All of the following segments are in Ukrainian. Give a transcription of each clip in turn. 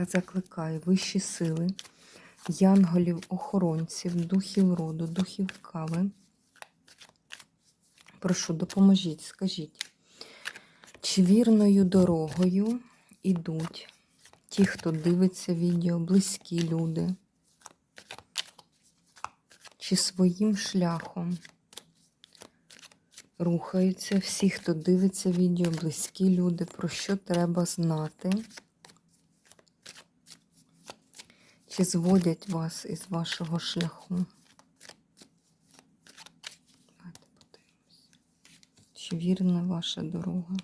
Та закликаю вищі сили, янголів, охоронців, духів роду, духів кави. Прошу, допоможіть, скажіть, чи вірною дорогою ідуть ті, хто дивиться відео, близькі люди, чи своїм шляхом рухаються всі, хто дивиться відео, близькі люди, про що треба знати? Чи зводять вас із вашого шляху? Чи вірна ваша дорога?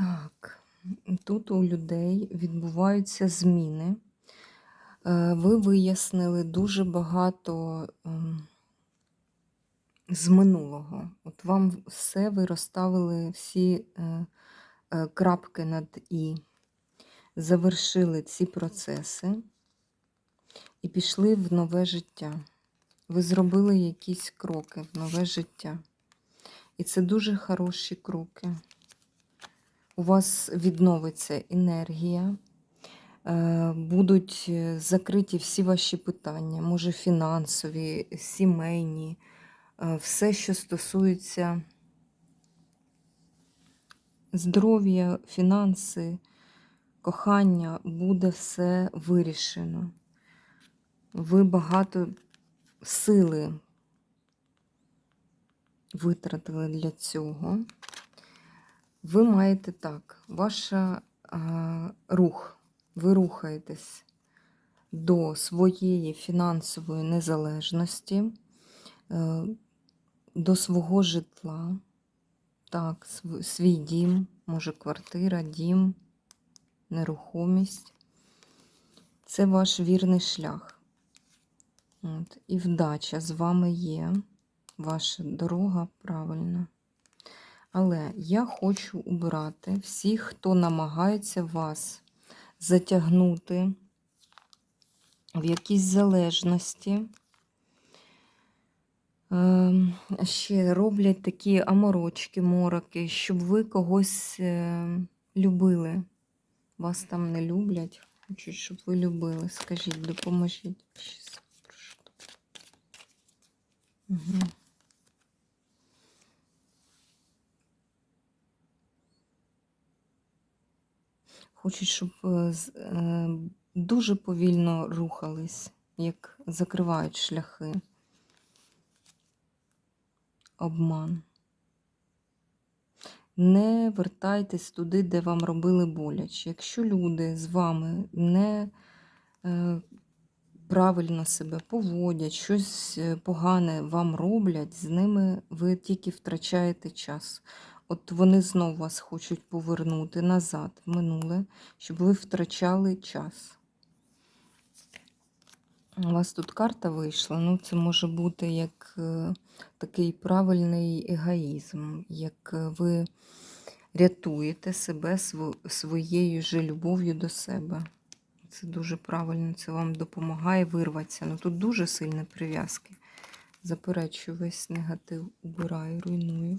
Так, тут у людей відбуваються зміни. Е, Ви вияснили дуже багато ем, з минулого. От вам все ви розставили всі е, е, крапки над І, завершили ці процеси і пішли в нове життя. Ви зробили якісь кроки в нове життя. І це дуже хороші кроки у вас відновиться енергія, е, будуть е, закриті всі ваші питання, може фінансові, сімейні, е, все, що стосується здоров'я, фінанси, кохання, буде все вирішено. Ви багато сили витратили для цього ви маєте так, ваш рух, ви рухаєтесь до своєї фінансової незалежності, е, до свого житла, так, свій дім, може квартира, дім, нерухомість. Це ваш вірний шлях. От, І вдача з вами є, ваша дорога правильна. Але я хочу убрати всіх, хто намагається вас затягнути в якісь залежності. Ем, ще роблять такі аморочки, мороки, щоб ви когось е, любили. Вас там не люблять. Хочуть, щоб ви любили. Скажіть, допоможіть. Угу. Хочуть, щоб е, е, дуже повільно рухались, як закривають шляхи. Обман. Не вертайтесь туди, де вам робили боляче. Якщо люди з вами не е, правильно себе поводять, щось погане вам роблять, з ними ви тільки втрачаєте час. От вони знову вас хочуть повернути назад в минуле, щоб ви втрачали час. У вас тут карта вийшла, ну це може бути як е, такий правильний егоїзм, як е, ви рятуєте себе своєю же любов'ю до себе. Це дуже правильно, це вам допомагає вирватися. Ну тут дуже сильні прив'язки. Заперечую весь негатив, убираю, руйную.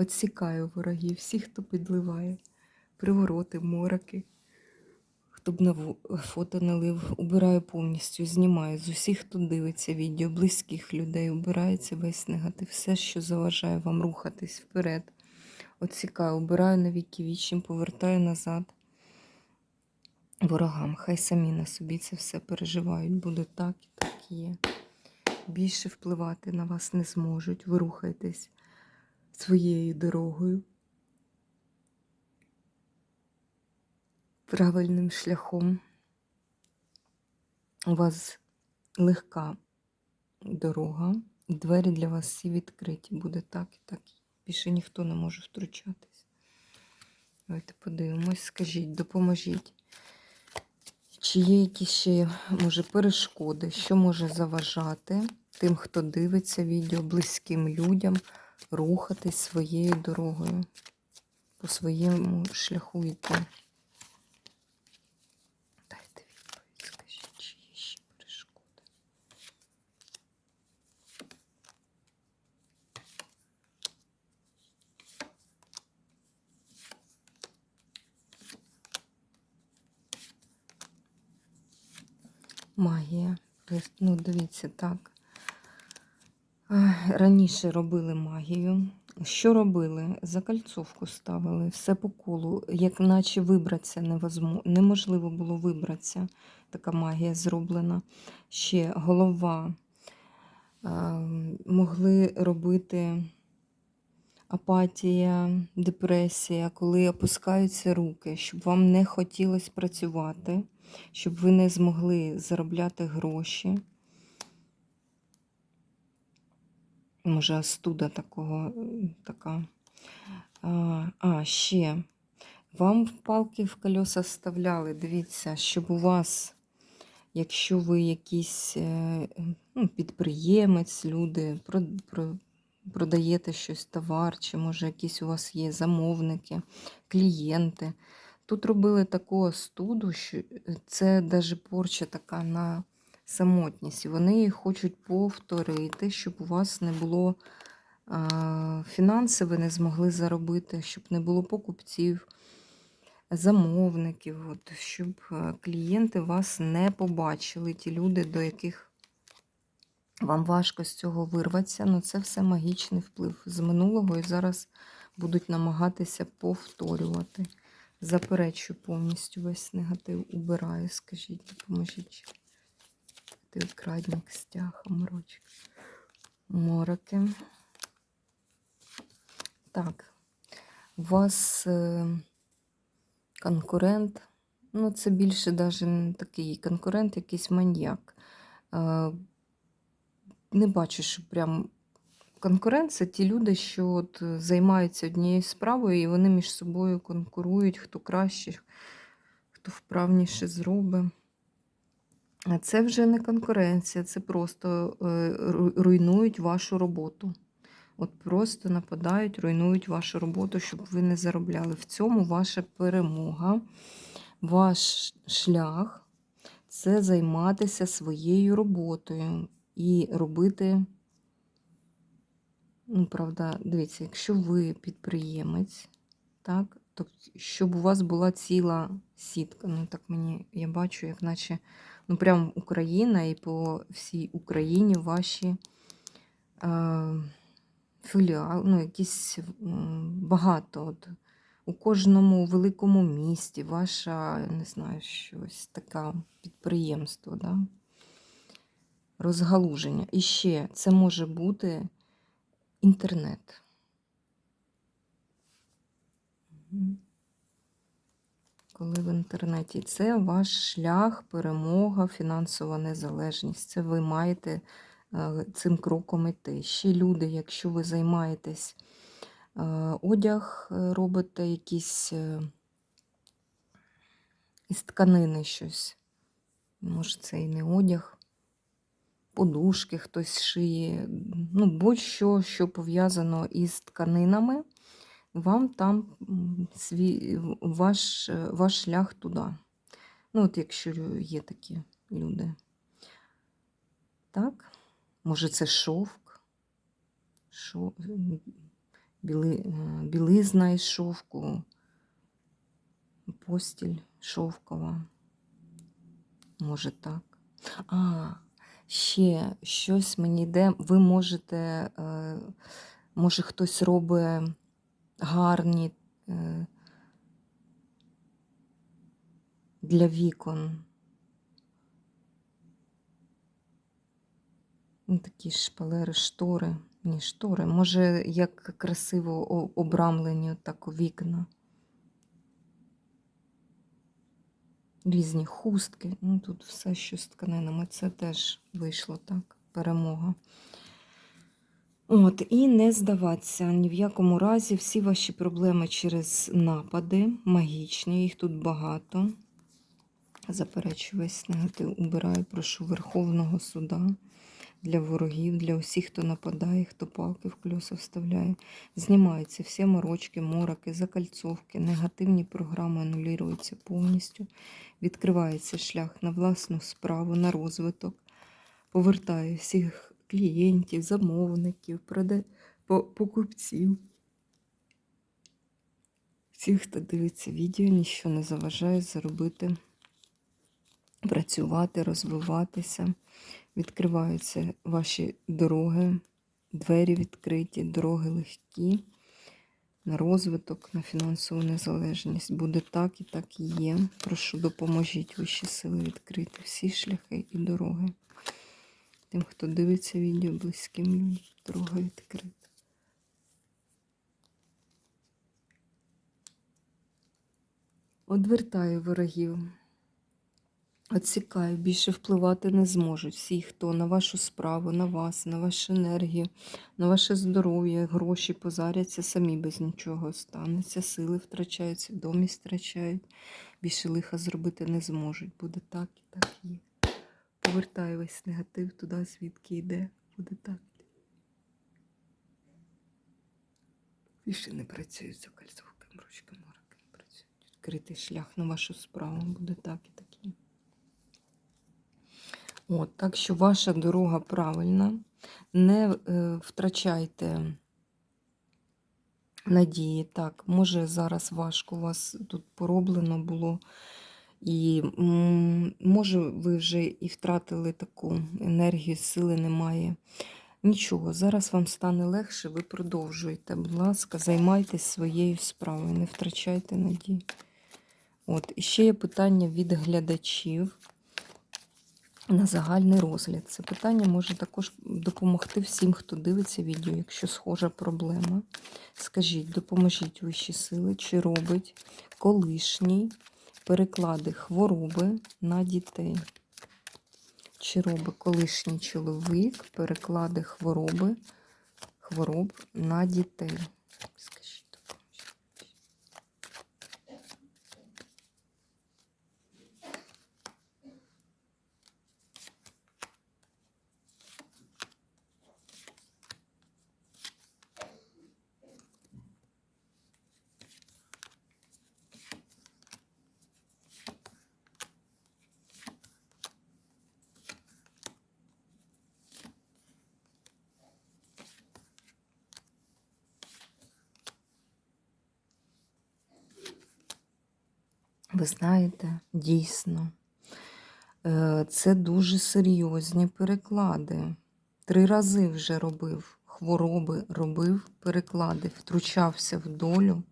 Отсікаю ворогів, всіх, хто підливає, привороти, мороки. Хто б на фото не лив, убираю повністю, знімаю з усіх, хто дивиться відео, близьких людей, убирається весь негатив, все, що заважає вам рухатись вперед. Отсікаю, убираю на віки вічні, повертаю назад. Ворогам, хай самі на собі це все переживають. Буде так і так є. більше впливати на вас не зможуть. Ви рухаєтесь своєю дорогою, правильним шляхом. У вас легка дорога, двері для вас всі відкриті. Буде так і так. Більше ніхто не може втручатись. Давайте подивимось, скажіть, допоможіть. Чи є якісь ще, може, перешкоди, що може заважати тим, хто дивиться відео, близьким людям рухатись своєю дорогою, по своєму шляху йти? Дайте відповідь, скажіть, чи є ще перешкоди? Магія. Ну, дивіться, так. Раніше робили магію. Що робили? Закальцовку ставили, все по колу, як наче вибратися невозможно. неможливо було вибратися. Така магія зроблена. Ще голова. Могли робити апатія, депресія, коли опускаються руки, щоб вам не хотілося працювати, щоб ви не змогли заробляти гроші. Може, остуда такого, така. А, ще. Вам палки в колеса вставляли, дивіться, щоб у вас, якщо ви якийсь е, ну, підприємець, люди, про, про, продаєте щось, товар, чи може якісь у вас є замовники, клієнти. Тут робили таку остуду, що е, це навіть порча така на самотність. Вони хочуть повторити, щоб у вас не було фінанси, ви не змогли заробити, щоб не було покупців, замовників, от, щоб клієнти вас не побачили, ті люди, до яких вам важко з цього вирватися. Ну, це все магічний вплив з минулого і зараз будуть намагатися повторювати. Заперечую повністю весь негатив убираю, скажіть, допоможіть. Ти крадник, стяг, морочок. Мороки. Так, у вас е, конкурент, ну, це більше навіть не такий конкурент, якийсь маньяк. Е, не бачу, що прям конкурент це ті люди, що от е, займаються однією справою, і вони між собою конкурують, хто краще, хто вправніше зробить. Це вже не конкуренція, це просто е, руйнують вашу роботу. От просто нападають, руйнують вашу роботу, щоб ви не заробляли. В цьому ваша перемога, ваш шлях це займатися своєю роботою і робити. Ну, правда, дивіться, якщо ви підприємець, так, то щоб у вас була ціла сітка. Ну, так мені я бачу, як наче ну, прям Україна і по всій Україні ваші е, філіали, ну, якісь багато. От, у кожному великому місті ваша, не знаю, щось таке підприємство, да? розгалуження. І ще це може бути інтернет. Коли в інтернеті це ваш шлях, перемога, фінансова незалежність. Це ви маєте е, цим кроком іти. Ще люди, якщо ви займаєтесь е, одяг, е, робите якісь із тканини щось. Може, це і не одяг, подушки хтось шиє, ну, будь-що, що пов'язано із тканинами вам там свій, ваш, е, ваш шлях туди. Ну, от якщо є такі люди. Так? Може, це шовк, Шо, біли, е, білизна із шовку, постіль шовкова. Може так. А, ще щось мені йде. Ви можете, е, може, хтось робить гарні е, для вікон. Ну, такі шпалери, штори. Ні, штори. Може, як красиво обрамлені так вікна. Різні хустки. Ну, тут все, що з тканинами. Це теж вийшло так. Перемога. От, і не здаватися ні в якому разі всі ваші проблеми через напади, магічні, їх тут багато. Заперечую весь негатив, убираю, прошу Верховного суда для ворогів, для усіх, хто нападає, хто палки в колеса вставляє. Знімаються всі морочки, мороки, закальцовки, негативні програми анулюються повністю. Відкривається шлях на власну справу, на розвиток. Повертаю всіх клієнтів, замовників, покупців. Всіх, хто дивиться відео, нічого не заважає заробити, працювати, розвиватися. Відкриваються ваші дороги, двері відкриті, дороги легкі, на розвиток, на фінансову незалежність. Буде так і так і є. Прошу, допоможіть вищі сили відкрити всі шляхи і дороги. Тим, хто дивиться відео близьким людям, дорога відкрита. Одвертаю ворогів. Отсікаю, більше впливати не зможуть. Всі, хто на вашу справу, на вас, на вашу енергію, на ваше здоров'я, гроші позаряться, самі без нічого станеться, сили втрачають, свідомість втрачають. Більше лиха зробити не зможуть. Буде так і так є. Повертаю весь негатив туди, звідки йде. Буде так. Більше не працюють за кольцовками, ручками, мороки не працюють. Відкритий шлях на вашу справу буде так і так є. От, так що ваша дорога правильна. Не е, втрачайте надії. Так, може зараз важко у вас тут пороблено було. І може ви вже і втратили таку енергію, сили немає. Нічого, зараз вам стане легше, ви продовжуєте. Будь ласка, займайтесь своєю справою, не втрачайте надії. От, і ще є питання від глядачів на загальний розгляд. Це питання може також допомогти всім, хто дивиться відео, якщо схожа проблема. Скажіть, допоможіть вищі сили, чи робить колишній переклади хвороби на дітей. Чи робить колишній чоловік переклади хвороби, хвороб на дітей? Ви знаєте, дійсно, е, це дуже серйозні переклади. Три рази вже робив хвороби, робив переклади, втручався в долю.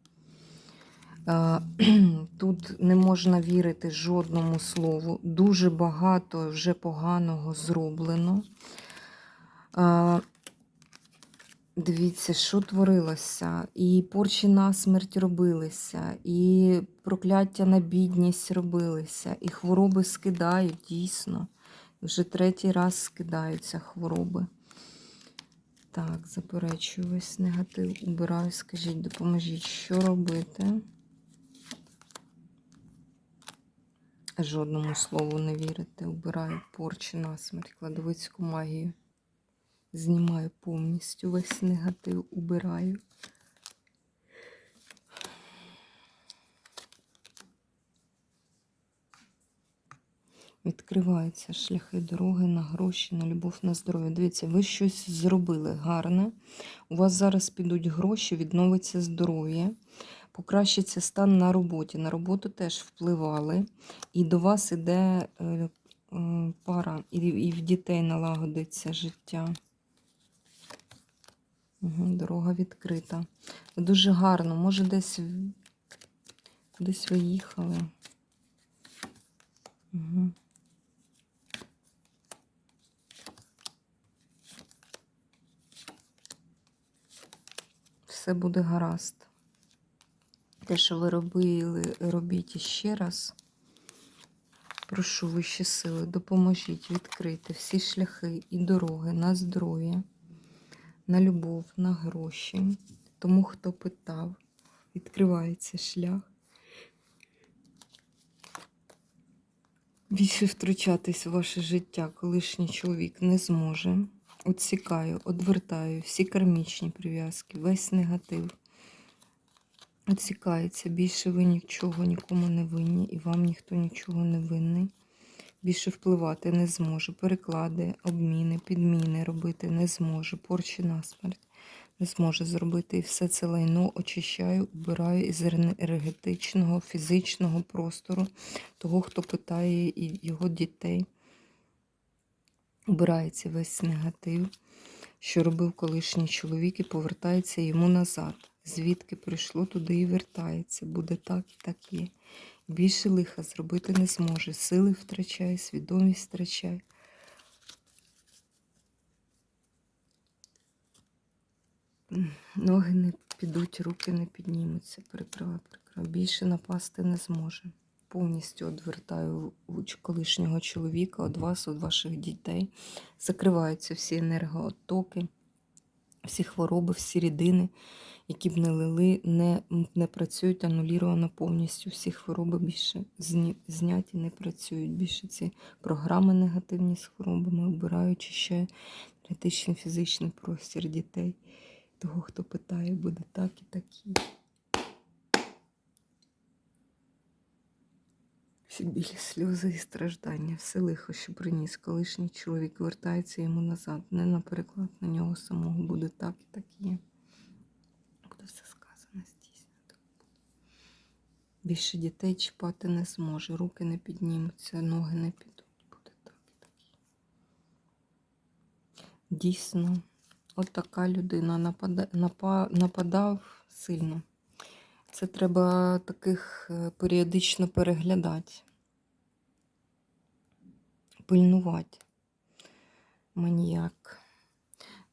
Е, Тут не можна вірити жодному слову. Дуже багато вже поганого зроблено. Дивіться, що творилося. І порчі на смерть робилися, і прокляття на бідність робилися, і хвороби скидають дійсно. Вже третій раз скидаються хвороби. Так, заперечую весь негатив, убираю, скажіть, допоможіть, що робити. Жодному слову не вірите. Убираю порчі на смерть, кладовицьку магію. Знімаю повністю весь негатив, убираю. Відкриваються шляхи дороги на гроші, на любов, на здоров'я. Дивіться, ви щось зробили гарне. У вас зараз підуть гроші, відновиться здоров'я, покращиться стан на роботі. На роботу теж впливали. І до вас іде е, е, пара, і, і в дітей налагодиться життя. Дорога відкрита. Дуже гарно, може, десь десь виїхали. Угу. Все буде гаразд. Те, що ви робили, робіть іще раз. Прошу вищі сили, допоможіть відкрити всі шляхи і дороги на здоров'я на любов, на гроші. Тому, хто питав, відкривається шлях. Більше втручатись у ваше життя колишній чоловік не зможе. Отсікаю, одвертаю всі кармічні прив'язки, весь негатив. Отсікається. Більше ви нічого нікому не винні, і вам ніхто нічого не винний. Більше впливати не зможе. Переклади, обміни, підміни робити не зможе. Порчі на смерть не зможе зробити. І все це лайно очищаю, убираю із енергетичного, фізичного простору того, хто питає і його дітей. Убирається весь негатив, що робив колишній чоловік, і повертається йому назад. Звідки прийшло, туди і вертається. Буде так і так є. Більше лиха зробити не зможе. Сили втрачає, свідомість втрачає. Ноги не підуть, руки не піднімуться. Прикривай, прикривай. Більше напасти не зможе. Повністю одвертаю луч колишнього чоловіка від вас, від ваших дітей. Закриваються всі енергооттоки, всі хвороби, всі рідини, які б не лили, не, не працюють, ануліровано повністю. Всі хвороби більше зняті, не працюють. Більше ці програми негативні з хворобами обираючи ще критичний фізичний простір дітей. Того, хто питає, буде так і так Всі білі сльози і страждання, все лихо, що приніс колишній чоловік, вертається йому назад. Не на переклад на нього самого буде так і так є. Буде все сказано, здійснено. Більше дітей чіпати не зможе, руки не піднімуться, ноги не підуть. Буде так і так є. Дійсно, от така людина напада, напа, нападав сильно. Це треба таких е, періодично переглядати, пильнувати. Маніяк.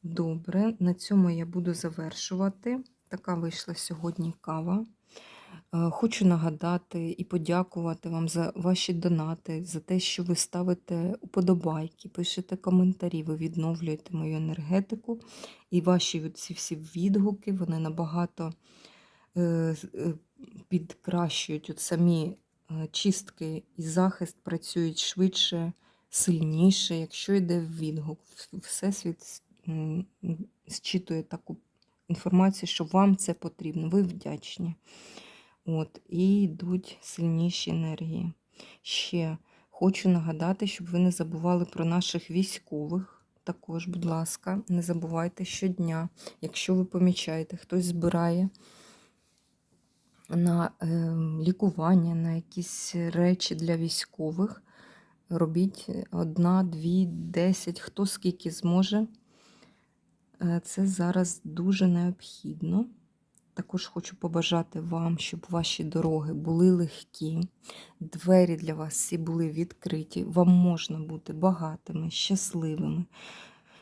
Добре, на цьому я буду завершувати. Така вийшла сьогодні кава. Е, Хочу нагадати і подякувати вам за ваші донати, за те, що ви ставите уподобайки, пишете коментарі, ви відновлюєте мою енергетику. І ваші ці всі відгуки, вони набагато е, е, підкращують от самі чистки і захист працюють швидше, сильніше, якщо йде відгук. Всесвіт зчитує таку інформацію, що вам це потрібно, ви вдячні. От, і йдуть сильніші енергії. Ще хочу нагадати, щоб ви не забували про наших військових. Також, будь ласка, не забувайте щодня, якщо ви помічаєте, хтось збирає на е, лікування, на якісь речі для військових. Робіть одна, дві, десять, хто скільки зможе. Е, Це зараз дуже необхідно. Також хочу побажати вам, щоб ваші дороги були легкі, двері для вас всі були відкриті. Вам можна бути багатими, щасливими,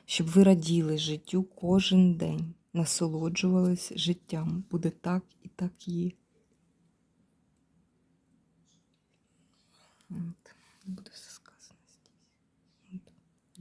щоб ви раділи життю кожен день, насолоджувались життям. Буде так і так є. Буде все.